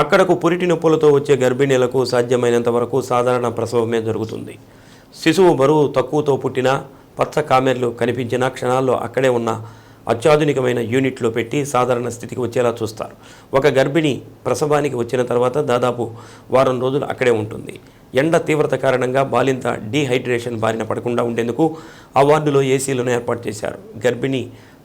అక్కడకు పురిటి నొప్పులతో వచ్చే గర్భిణీలకు సాధ్యమైనంత వరకు సాధారణ ప్రసవమే జరుగుతుంది. శిశువు బరువు తక్కువతో పుట్టినా పచ్చ కామెర్లు కనిపించిన క్షణాల్లో అక్కడే ఉన్న అత్యాధునికమైన యూనిట్లో పెట్టి సాధారణ స్థితికి వచ్చేలా చూస్తారు. ఒక గర్భిణి ప్రసవానికి వచ్చిన తర్వాత దాదాపు వారం రోజులు అక్కడే ఉంటుంది. ఎండ తీవ్రత కారణంగా బాలింత డీహైడ్రేషన్ బారిన పడకుండా ఉండేందుకు ఆ వార్డులో ఏసీలను ఏర్పాటు చేశారు. గర్భిణి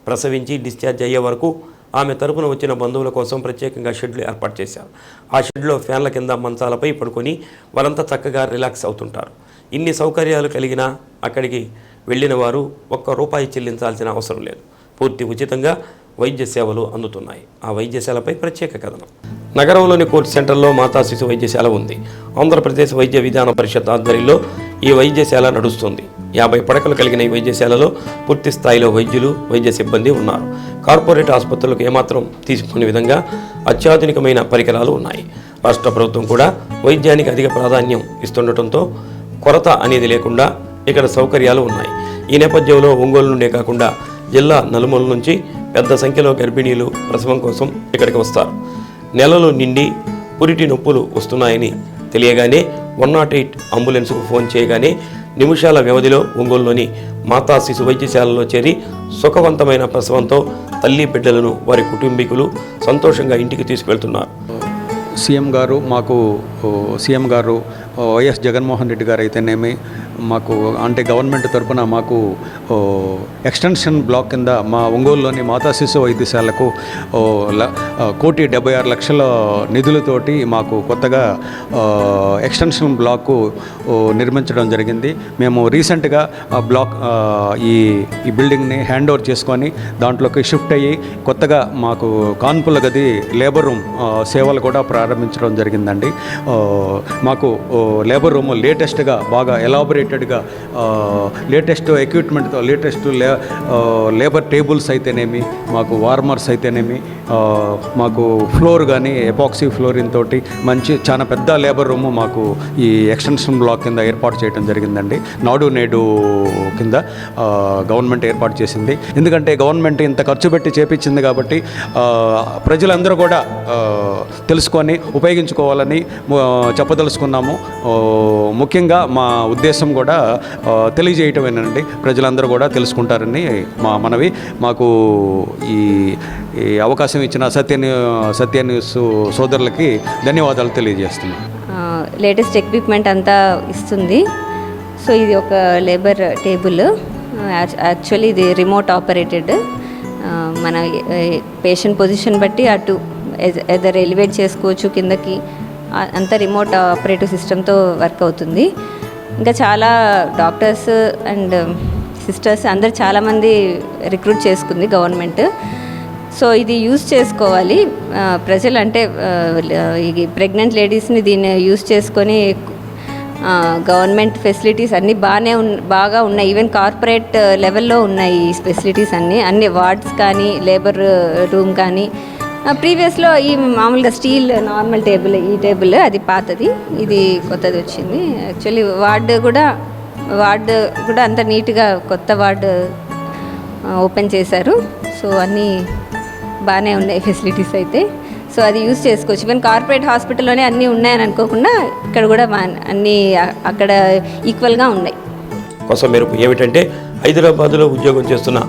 ప్రసవించి డిశ్చార్జ్ అయ్యే వరకు ఆమె తరపున వచ్చిన బంధువుల కోసం ప్రత్యేకంగా షెడ్లు ఏర్పాటు చేశారు. ఆ షెడ్లో ఫ్యాన్ల కింద మంచాలపై పడుకొని వారంతా చక్కగా రిలాక్స్ అవుతుంటారు. ఇన్ని సౌకర్యాలు కలిగినా అక్కడికి వెళ్ళిన వారు ఒక్క రూపాయి చెల్లించాల్సిన అవసరం లేదు. పూర్తి ఉచితంగా వైద్య సేవలు అందుతున్నాయి. ఆ వైద్యశాలపై ప్రత్యేక కథనం. నగరంలోని కోర్టు సెంటర్లో మాతా శిశు వైద్యశాల ఉంది. ఆంధ్రప్రదేశ్ వైద్య విధాన పరిషత్ ఆధ్వర్యంలో ఈ వైద్యశాల నడుస్తుంది. యాభై పడకలు కలిగిన ఈ వైద్యశాలలో పూర్తి స్థాయిలో వైద్యులు వైద్య సిబ్బంది ఉన్నారు. కార్పొరేట్ ఆసుపత్రులకు ఏమాత్రం తీసుకునే విధంగా అత్యాధునికమైన పరికరాలు ఉన్నాయి. రాష్ట్ర ప్రభుత్వం కూడా వైద్యానికి అధిక ప్రాధాన్యం ఇస్తుండటంతో కొరత అనేది లేకుండా ఇక్కడ సౌకర్యాలు ఉన్నాయి. ఈ నేపథ్యంలో ఒంగోలు నుండే కాకుండా జిల్లా నలుమూల నుంచి పెద్ద సంఖ్యలో గర్భిణీలు ప్రసవం కోసం ఇక్కడికి వస్తారు. నెలలు నిండి పురిటి నొప్పులు వస్తున్నాయని తెలియగానే వన్ నాట్ ఎయిట్ అంబులెన్స్కు ఫోన్ చేయగానే నిమిషాల వ్యవధిలో ఒంగోలులోని మాతా శిశు వైద్యశాలలో చేరి సుఖవంతమైన ప్రసవంతో తల్లి బిడ్డలను వారి కుటుంబీకులు సంతోషంగా ఇంటికి తీసుకువెళ్తున్నారు. సీఎం గారు మాకు సీఎం గారు వైఎస్ జగన్మోహన్ రెడ్డి గారు అయితేనేమి మాకు అంటే గవర్నమెంట్ తరపున మాకు ఎక్స్టెన్షన్ బ్లాక్ కింద మా ఒంగోలులోని మాతా శిశు వైద్యశాలకు కోటి డెబ్బై ఆరు లక్షల నిధులతోటి మాకు కొత్తగా ఎక్స్టెన్షన్ బ్లాకు నిర్మించడం జరిగింది. మేము రీసెంట్గా ఆ బ్లాక్ ఈ ఈ బిల్డింగ్ని హ్యాండ్ ఓవర్ చేసుకొని దాంట్లోకి షిఫ్ట్ అయ్యి కొత్తగా మాకు కాన్పుల గది లేబర్ రూమ్ సేవలు కూడా ప్రారంభించడం జరిగిందండి. మాకు లేబర్ రూమ్ లేటెస్ట్గా బాగా ఎలాబొరేటెడ్గా లేటెస్ట్ ఎక్విప్మెంట్తో లేటెస్ట్ లే లేబర్ టేబుల్స్ అయితేనేమి మాకు వార్మర్స్ అయితేనేమి మాకు ఫ్లోర్ కానీ ఎపాక్సీ ఫ్లోరిన్ తోటి మంచి చాలా పెద్ద లేబర్ రూమ్ మాకు ఈ ఎక్స్టెన్షన్ బ్లాక్ కింద ఏర్పాటు చేయడం జరిగిందండి. నాడు నేడు కింద గవర్నమెంట్ ఏర్పాటు చేసింది. ఎందుకంటే గవర్నమెంట్ ఇంత ఖర్చు పెట్టి చేపించింది కాబట్టి ప్రజలందరూ కూడా తెలుసుకొని ఉపయోగించుకోవాలని చెప్పదలుచుకున్నాము. ముఖ్యంగా మా ఉద్దేశం కూడా తెలియజేయటమేనండి ప్రజలందరూ కూడా తెలుసుకుంటారని మా మనవి. మాకు ఈ ఈ అవకాశం ఇచ్చిన సత్య సత్య న్యూస్ సోదరులకి ధన్యవాదాలు తెలియజేస్తున్నాను లేటెస్ట్ ఎక్విప్మెంట్ అంతా ఇస్తుంది. సో ఇది ఒక లేబర్ టేబుల్. యాక్చువల్లీ ఇది రిమోట్ ఆపరేటెడ్. మన పేషెంట్ పొజిషన్ బట్టి అటు ఎదర్ ఎలివేట్ చేసుకోవచ్చు కిందకి. అంతా రిమోట్ ఆపరేటివ్ సిస్టమ్తో వర్క్ అవుతుంది. ఇంకా చాలా డాక్టర్స్ అండ్ సిస్టర్స్ అందరు చాలామంది రిక్రూట్ చేసుకుంది గవర్నమెంట్. సో ఇది యూస్ చేసుకోవాలి. ప్రజలు అంటే ఈ ప్రెగ్నెంట్ లేడీస్ని దీన్ని యూస్ చేసుకొని గవర్నమెంట్ ఫెసిలిటీస్ అన్నీ బాగానే ఉన్ బాగా ఉన్నాయి. ఈవెన్ కార్పొరేట్ లెవెల్లో ఉన్నాయి ఈ ఫెసిలిటీస్ అన్నీ. అన్ని వార్డ్స్ కానీ లేబర్ రూమ్ కానీ ప్రీవియస్లో ఈ మామూలుగా స్టీల్ నార్మల్ టేబుల్ ఈ టేబుల్ అది పాతది. ఇది కొత్తది వచ్చింది. యాక్చువల్లీ వార్డు కూడా వార్డు కూడా అంత నీట్గా కొత్త వార్డు ఓపెన్ చేశారు. సో అన్నీ బాగానే ఉన్నాయి ఫెసిలిటీస్ అయితే. సో అది యూస్ చేసుకోవచ్చు. ఈవెన్ కార్పొరేట్ హాస్పిటల్లోనే అన్నీ ఉన్నాయని అనుకోకుండా ఇక్కడ కూడా అన్నీ అక్కడ ఈక్వల్గా ఉన్నాయి. కోసం మేరకు ఏమిటంటే హైదరాబాద్లో ఉద్యోగం చేస్తున్న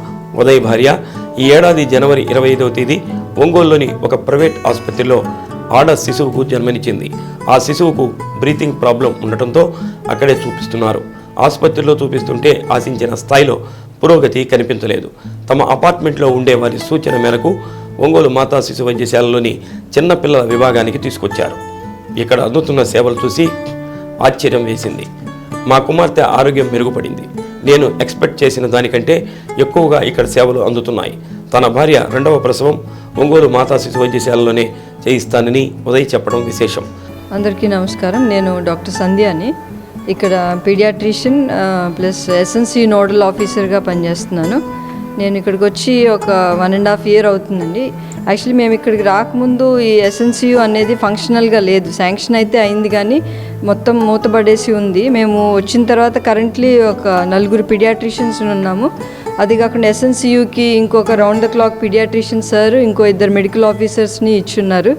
ఉదయ్ భార్య ఈ ఏడాది జనవరి ఇరవై ఐదవ తేదీ ఒంగోలులోని ఒక ప్రైవేట్ ఆసుపత్రిలో ఆడ శిశువుకు జన్మనిచ్చింది. ఆ శిశువుకు బ్రీతింగ్ ప్రాబ్లం ఉండటంతో అక్కడే చూపిస్తున్నారు. ఆసుపత్రిలో చూపిస్తుంటే ఆశించిన స్థాయిలో పురోగతి కనిపించలేదు. తమ అపార్ట్మెంట్లో ఉండే వారి సూచన మేరకు ఒంగోలు మాతా శిశు వైద్యశాలలోని చిన్నపిల్లల విభాగానికి తీసుకొచ్చారు. ఇక్కడ అందుతున్న సేవలు చూసి ఆశ్చర్యం వేసింది. మా కుమార్తె ఆరోగ్యం మెరుగుపడింది. నేను ఎక్స్పెక్ట్ చేసిన దానికంటే ఎక్కువగా ఇక్కడ సేవలు అందుతున్నాయి. తన భార్య రెండవ ప్రసవం ఒంగోలు మాతా శిశు వైద్యశాలలోనే చేయిస్తానని ఉదయ్ చెప్పడం విశేషం. అందరికీ నమస్కారం. నేను డాక్టర్ సంధ్యాని. ఇక్కడ పీడియాట్రిషియన్ ప్లస్ ఎస్ఎన్సి నోడల్ ఆఫీసర్గా పనిచేస్తున్నాను. నేను ఇక్కడికి వచ్చి ఒక వన్ అండ్ హాఫ్ ఇయర్ అవుతుందండి. యాక్చువల్లీ మేము ఇక్కడికి రాకముందు ఈ ఎస్ఎన్సియు అనేది ఫంక్షనల్గా లేదు. శాంక్షన్ అయితే అయింది కానీ మొత్తం మూతపడేసి ఉంది. మేము వచ్చిన తర్వాత కరెంట్లీ ఒక నలుగురు పీడియాట్రిషియన్స్ ఉన్నాము. అది కాకుండా ఎస్ఎన్సియుకి ఇంకొక round the clock paediatrician sir ఇంకో ఇద్దరు మెడికల్ ఆఫీసర్స్ని ఇచ్చున్నారు.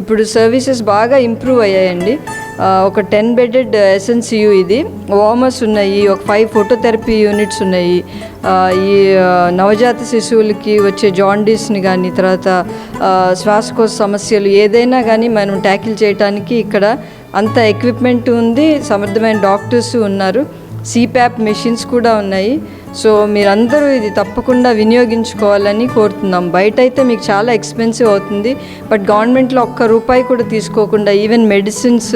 ఇప్పుడు సర్వీసెస్ బాగా ఇంప్రూవ్ అయ్యాయండి. ఒక టెన్ బెడెడ్ ఎస్ఎన్సియు ఇది. వామర్స్ ఉన్నాయి ఒక ఫైవ్ ఫోటోథెరపీ యూనిట్స్ ఉన్నాయి. ఈ నవజాత శిశువులకి వచ్చే జాండీస్ని కానీ తర్వాత శ్వాసకోశ సమస్యలు ఏదైనా కానీ మనం ట్యాకిల్ చేయడానికి ఇక్కడ అంత ఎక్విప్మెంట్ ఉంది. సమర్థమైన డాక్టర్స్ ఉన్నారు. సిప్యాప్ మెషిన్స్ కూడా ఉన్నాయి. సో మీరందరూ ఇది తప్పకుండా వినియోగించుకోవాలని కోరుతున్నాం. బయట అయితే మీకు చాలా ఎక్స్పెన్సివ్ అవుతుంది. బట్ గవర్నమెంట్లో ఒక్క రూపాయి కూడా తీసుకోకుండా ఈవెన్ మెడిసిన్స్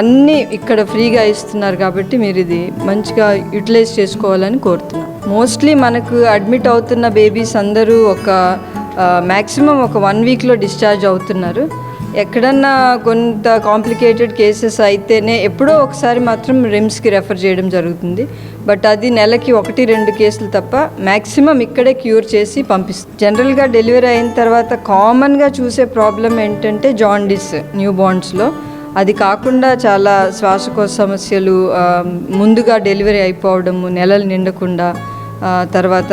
అన్నీ ఇక్కడ ఫ్రీగా ఇస్తున్నారు కాబట్టి మీరు ఇది మంచిగా యూటిలైజ్ చేసుకోవాలని కోరుతున్నాం. మోస్ట్లీ మనకు అడ్మిట్ అవుతున్న బేబీస్ అందరూ ఒక మ్యాక్సిమం ఒక వన్ వీక్లో డిశ్చార్జ్ అవుతున్నారు. ఎక్కడన్నా కొంత కాంప్లికేటెడ్ కేసెస్ అయితేనే ఎప్పుడో ఒకసారి మాత్రం రిమ్స్కి రెఫర్ చేయడం జరుగుతుంది. బట్ అది నెలకి ఒకటి రెండు కేసులు తప్ప మ్యాక్సిమం ఇక్కడే క్యూర్ చేసి పంపిస్తుంది జనరల్గా డెలివరీ అయిన తర్వాత కామన్గా చూసే ప్రాబ్లం ఏంటంటే జాండిస్ న్యూ బాండ్స్లో అది కాకుండా చాలా శ్వాసకోశ సమస్యలు ముందుగా డెలివరీ అయిపోవడము నెలలు నిండకుండా తర్వాత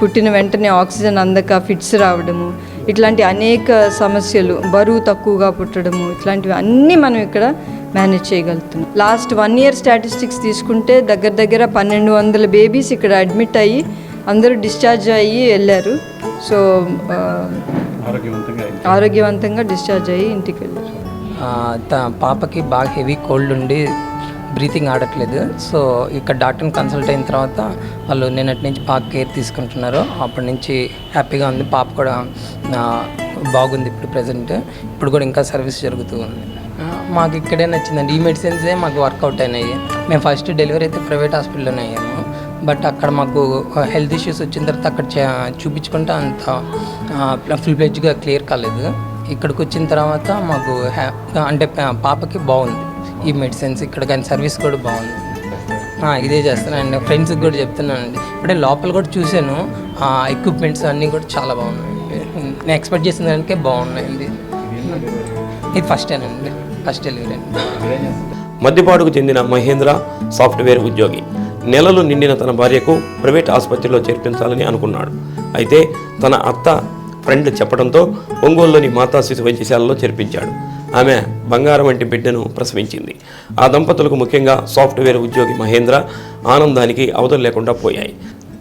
పుట్టిన వెంటనే ఆక్సిజన్ అందక ఫిట్స్ రావడము ఇట్లాంటి అనేక సమస్యలు బరువు తక్కువగా పుట్టడము ఇట్లాంటివి అన్నీ మనం ఇక్కడ మేనేజ్ చేయగలుగుతున్నాం. లాస్ట్ వన్ ఇయర్ స్టాటిస్టిక్స్ తీసుకుంటే దగ్గర దగ్గర పన్నెండు వందల బేబీస్ ఇక్కడ అడ్మిట్ అయ్యి అందరూ డిశ్చార్జ్ అయ్యి వెళ్ళారు. సో ఆరోగ్యవంతంగా డిశ్చార్జ్ అయ్యి ఇంటికి వెళ్ళారు. ఆ, త- పాపకి బాగా హెవీ కోల్డ్ ఉండి బ్రీతింగ్ ఆడట్లేదు. సో ఇక్కడ డాక్టర్ని కన్సల్ట్ అయిన తర్వాత వాళ్ళు నిన్నటి నుంచి బాగా కేర్ తీసుకుంటున్నారు. అప్పటి నుంచి హ్యాపీగా ఉంది. పాప కూడా బాగుంది ఇప్పుడు ప్రజెంట్. ఇప్పుడు కూడా ఇంకా సర్వీస్ జరుగుతూ ఉంది. మాకు ఇక్కడే నచ్చిందండి. ఈ మెడిసిన్సే మాకు వర్కౌట్ అయినాయి. మేము ఫస్ట్ డెలివరీ అయితే ప్రైవేట్ హాస్పిటల్లోనే అయ్యాము. బట్ అక్కడ మాకు హెల్త్ ఇష్యూస్ వచ్చిన తర్వాత అక్కడ చే- చూపించుకుంటే అంత ఫుల్ ఫ్లెడ్జ్గా క్లియర్ కాలేదు. ఇక్కడికి వచ్చిన తర్వాత మాకు అంటే పాపకి బాగుంది. ఈ మెడిసిన్స్ ఇక్కడ కానీ సర్వీస్ కూడా బాగుంది. ఇదే చేస్తానండి ఫ్రెండ్స్కి కూడా చెప్తున్నానండి అంటే లోపల కూడా చూశాను. ఎక్విప్మెంట్స్ అన్నీ కూడా చాలా బాగున్నాయి నేను ఎక్స్పెక్ట్ చేసిన దానికే బాగున్నాయండి. ఇది ఫస్ట్ అండి. ఫస్ట్ డెలివరీ అండి. మద్దిపాడుకు చెందిన మహేంద్ర సాఫ్ట్వేర్ ఉద్యోగి. నెలలు నిండిన తన భార్యకు ప్రైవేట్ ఆసుపత్రిలో చేర్పించాలని అనుకున్నాడు. అయితే తన అత్త ఫ్రెండ్ చెప్పడంతో ఒంగోలులోని మాతా శిశు వైద్యశాలలో చేర్పించాడు. ఆమె బంగారం వంటి బిడ్డను ప్రసవించింది. ఆ దంపతులకు ముఖ్యంగా సాఫ్ట్వేర్ ఉద్యోగి మహేంద్ర ఆనందానికి అవధులు లేకుండా పోయాయి.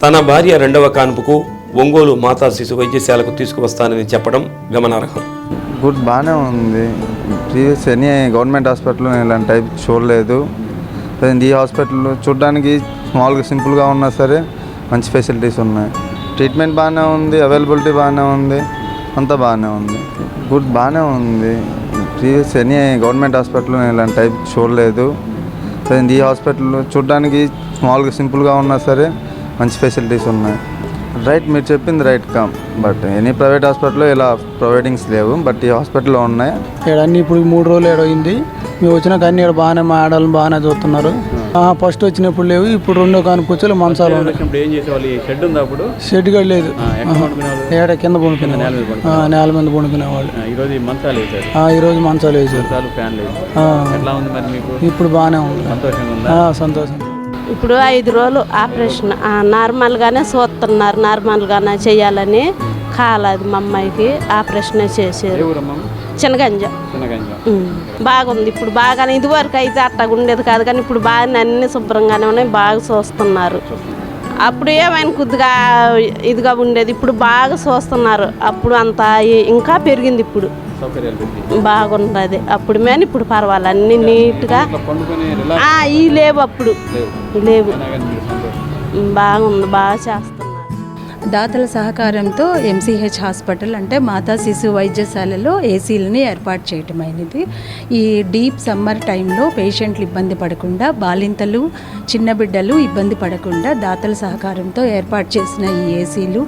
తన భార్య రెండవ కాన్పుకు ఒంగోలు మాతా శిశు వైద్యశాలకు తీసుకువస్తానని చెప్పడం గమనార్హం. గుడ్ బాగానే ఉంది. ప్రీవియస్ ఎనీ గవర్నమెంట్ హాస్పిటల్లో నేను ఇలాంటి టైప్ చూడలేదు. ఈ హాస్పిటల్లో చూడడానికి స్మాల్గా సింపుల్గా ఉన్నా సరే మంచి ఫెసిలిటీస్ ఉన్నాయి. ట్రీట్మెంట్ బాగానే ఉంది అవైలబిలిటీ బాగానే ఉంది అంతా బాగానే ఉంది. గుడ్ బాగానే ఉంది. ప్రీవియస్ ఎనీ గవర్నమెంట్ హాస్పిటల్లో నేను ఇలాంటి టైప్ చూడలేదు. ఈ హాస్పిటల్ చూడడానికి స్మాల్గా సింపుల్గా ఉన్నా సరే మంచి ఫెసిలిటీస్ ఉన్నాయి. రైట్ మీరు చెప్పింది right calm but any private హాస్పిటల్లో ఇలా ప్రొవైడింగ్స్ లేవు. బట్ ఈ హాస్పిటల్లో ఉన్నాయి. ఇక్కడ ఇప్పుడు మూడు రోజులు ఏడైంది మేము వచ్చినాక అన్ని ఇక్కడ బాగానే మా ఆడవాళ్ళు బాగానే చూస్తున్నారు ఫస్ట్ వచ్చినప్పుడు లేవు ఇప్పుడు రెండో కాని కూర్చొని మంచాలు ఏం చేసేవాళ్ళు? షెడ్ ఉంది అప్పుడు? షెడ్ కూడా లేదు. ఏడ కింద పడుకునే నేల మీద పడుకునేవాళ్ళు ఆ, ఈరోజు ఈ మంచాలు వేసారు ఆ, ఈరోజు మంచాలు వేసారు ఇప్పుడు బాగానే ఉంది. సంతోషంగా ఉందా? ఆ, సంతోషం. ఇప్పుడు ఐదు రోజులు ఆపరేషన్. ఆ, నార్మల్గానే చూస్తున్నారు నార్మల్గానే చేయాలని కాలేదు మా అమ్మాయికి. ఆపరేషన్ చేసారు చిన్నగంజ ఉమ్. బాగుంది. ఇప్పుడు బాగానే ఇదివరకు అయితే అట్టగా ఉండేది కాదు కానీ ఇప్పుడు బాగానే అన్ని శుభ్రంగానే ఉన్నాయి బాగా చూస్తున్నారు అప్పుడు ఏమైనా కొద్దిగా ఇదిగా ఉండేది ఇప్పుడు బాగా చూస్తున్నారు అప్పుడు అంత ఇంకా పెరిగింది ఇప్పుడు. బాగున్నది అప్పుడు మేన ఇప్పుడు పర్వాలేదు. అన్ని నీట్గా ఈ లేవు అప్పుడు. లేవు. బాగుంది బాగా చేస్తున్నారు. దాతల సహకారంతో ఎంసీహెచ్ హాస్పిటల్ అంటే మాతా శిశు వైద్యశాలలో ఏసీలని ఏర్పాటు చేయటమైనది ఈ డీప్ సమ్మర్ టైంలో పేషెంట్లు ఇబ్బంది పడకుండా బాలింతలు చిన్న బిడ్డలు ఇబ్బంది పడకుండా దాతల సహకారంతో ఏర్పాటు చేసిన ఈ ఏసీలు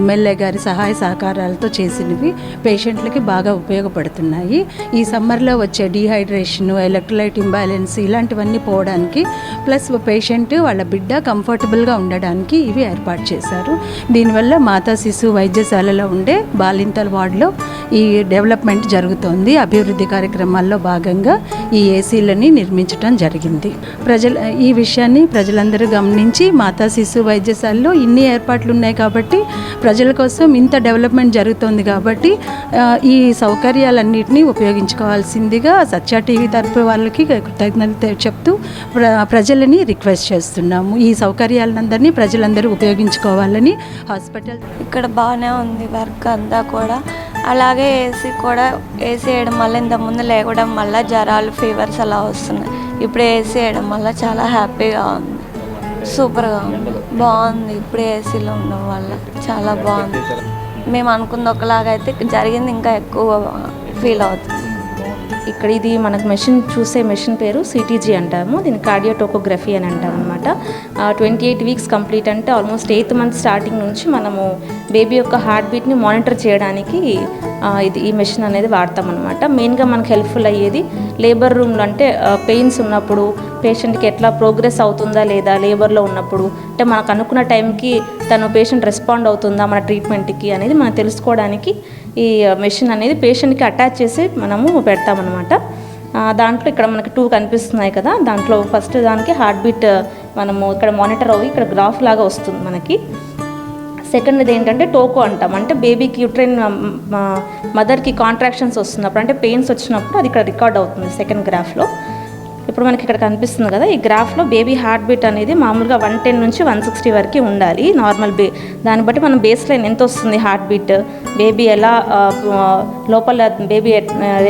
ఎమ్మెల్యే గారి సహాయ సహకారాలతో చేసినవి పేషెంట్లకి బాగా ఉపయోగపడుతున్నాయి. ఈ సమ్మర్లో వచ్చే డీహైడ్రేషన్ ఎలక్ట్రోలైట్ ఇంబ్యాలెన్స్ ఇలాంటివన్నీ పోవడానికి ప్లస్ పేషెంట్ వాళ్ళ బిడ్డ కంఫర్టబుల్గా ఉండడానికి ఇవి ఏర్పాటు చేశారు. దీనివల్ల మాతా శిశు వైద్యశాలలో ఉండే బాలింతల వార్డులో ఈ డెవలప్మెంట్ జరుగుతోంది. అభివృద్ధి కార్యక్రమాల్లో భాగంగా ఈ ఏసీలని నిర్మించడం జరిగింది. ప్రజల ఈ విషయాన్ని ప్రజలందరూ గమనించి మాతా శిశు వైద్యశాలలో ఇన్ని ఏర్పాట్లు ఉన్నాయి కాబట్టి ప్రజల కోసం ఇంత డెవలప్మెంట్ జరుగుతోంది కాబట్టి ఈ సౌకర్యాలన్నింటినీ ఉపయోగించుకోవాల్సిందిగా సత్య టీవీ తరపు వాళ్ళకి కృతజ్ఞత చెప్తూ ప్ర ప్రజలని రిక్వెస్ట్ చేస్తున్నాము. ఈ సౌకర్యాలందరినీ ప్రజలందరూ ఉపయోగించుకోవాలని హాస్పిటల్ ఇక్కడ బాగానే ఉంది వర్క్ అంతా కూడా. అలాగే ఏసీ కూడా ఏసీ వేయడం వల్ల ఇంతకుముందు లేవడం వల్ల జ్వరాలు ఫీవర్స్ అలా వస్తున్నాయి. ఇప్పుడు ఏసీ వేయడం వల్ల చాలా హ్యాపీగా ఉంది. సూపర్గా ఉంది. బాగుంది. ఇప్పుడు ఏసీలో ఉండడం వల్ల చాలా బాగుంది. మేము అనుకుంది ఒకలాగా అయితే జరిగింది ఇంకా ఎక్కువ ఫీల్ అవుతుంది. ఇక్కడ ఇది మనకు మెషిన్ చూసే మెషిన్ పేరు సిటీజీ అంటాము. దీన్ని కార్డియోటోకోగ్రఫీ అని అంటాం అనమాట ట్వంటీ ఎయిట్ వీక్స్ కంప్లీట్ అంటే ఆల్మోస్ట్ ఎయిత్ మంత్ స్టార్టింగ్ నుంచి మనము బేబీ యొక్క హార్ట్ బీట్ని మానిటర్ చేయడానికి ఇది ఈ మెషిన్ అనేది వాడతాం అనమాట మెయిన్గా మనకు హెల్ప్ఫుల్ అయ్యేది లేబర్ రూమ్లో అంటే పెయిన్స్ ఉన్నప్పుడు పేషెంట్కి ఎట్లా ప్రోగ్రెస్ అవుతుందా లేదా లేబర్లో ఉన్నప్పుడు అంటే మనకు అనుకున్న టైంకి తను పేషెంట్ రెస్పాండ్ అవుతుందా మన ట్రీట్మెంట్కి అనేది మనం తెలుసుకోవడానికి ఈ మెషిన్ అనేది పేషెంట్కి అటాచ్ చేసి మనము పెడతామన్నమాట. దాంట్లో ఇక్కడ మనకి టూ కనిపిస్తున్నాయి కదా. దాంట్లో ఫస్ట్ దానికి హార్ట్ బీట్ మనము ఇక్కడ మానిటర్ అవి ఇక్కడ గ్రాఫ్ లాగా వస్తుంది మనకి. సెకండ్ది ఏంటంటే టోకో అంటాం. అంటే బేబీకి యూట్రైన్ మదర్కి కాంట్రాక్షన్స్ వస్తున్నప్పుడు అంటే పెయిన్స్ వచ్చినప్పుడు అది ఇక్కడ రికార్డ్ అవుతుంది సెకండ్ గ్రాఫ్లో ఇప్పుడు మనకి ఇక్కడ కనిపిస్తుంది కదా ఈ గ్రాఫ్లో బేబీ హార్ట్ బీట్ అనేది మామూలుగా వన్ టెన్ నుంచి వన్ సిక్స్టీ వరకు ఉండాలి నార్మల్ బే దాన్ని బట్టి మనం బేస్ లైన్ ఎంత వస్తుంది హార్ట్ బీట్ బేబీ ఎలా లోపల బేబీ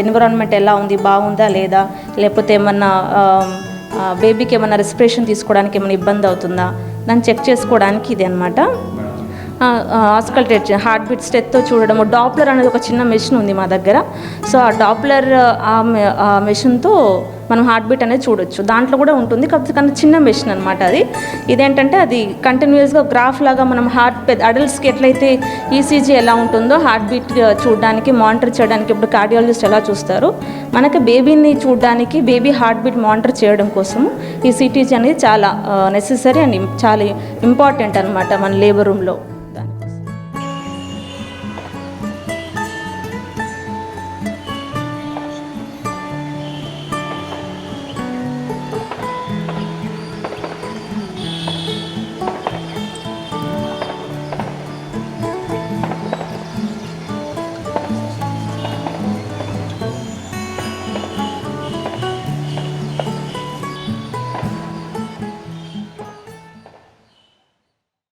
ఎన్విరాన్మెంట్ ఎలా ఉంది బాగుందా లేదా? లేకపోతే ఏమన్నా బేబీకి ఏమన్నా రెస్పిరేషన్ తీసుకోవడానికి ఏమైనా ఇబ్బంది అవుతుందా? దాన్ని చెక్ చేసుకోవడానికి ఇది అనమాట ఆస్కల్టేట్ హార్ట్ బీట్ స్టెత్తో చూడడము. డాప్లర్ అనేది ఒక చిన్న మెషిన్ ఉంది మా దగ్గర. సో ఆ డాప్లర్ ఆ మెషిన్తో మనం హార్ట్ బీట్ అనేది చూడొచ్చు. దాంట్లో కూడా ఉంటుంది. కాకపోతే కానీ చిన్న మెషిన్ అనమాట అది. ఇదేంటంటే అది కంటిన్యూస్గా గ్రాఫ్ లాగా మనం హార్ట్ పెద్ద అడల్ట్స్కి ఎట్లయితే ఈసీజీ ఎలా ఉంటుందో హార్ట్ బీట్ చూడడానికి మానిటర్ చేయడానికి ఇప్పుడు కార్డియాలజిస్ట్ ఎలా చూస్తారు? మనకి బేబీని చూడడానికి బేబీ హార్ట్ బీట్ మానిటర్ చేయడం కోసము ఈ సిటీజీ అనేది చాలా uh, నెసెసరీ అండ్ చాలా ఇంపార్టెంట్ అనమాట మన లేబర్ రూమ్లో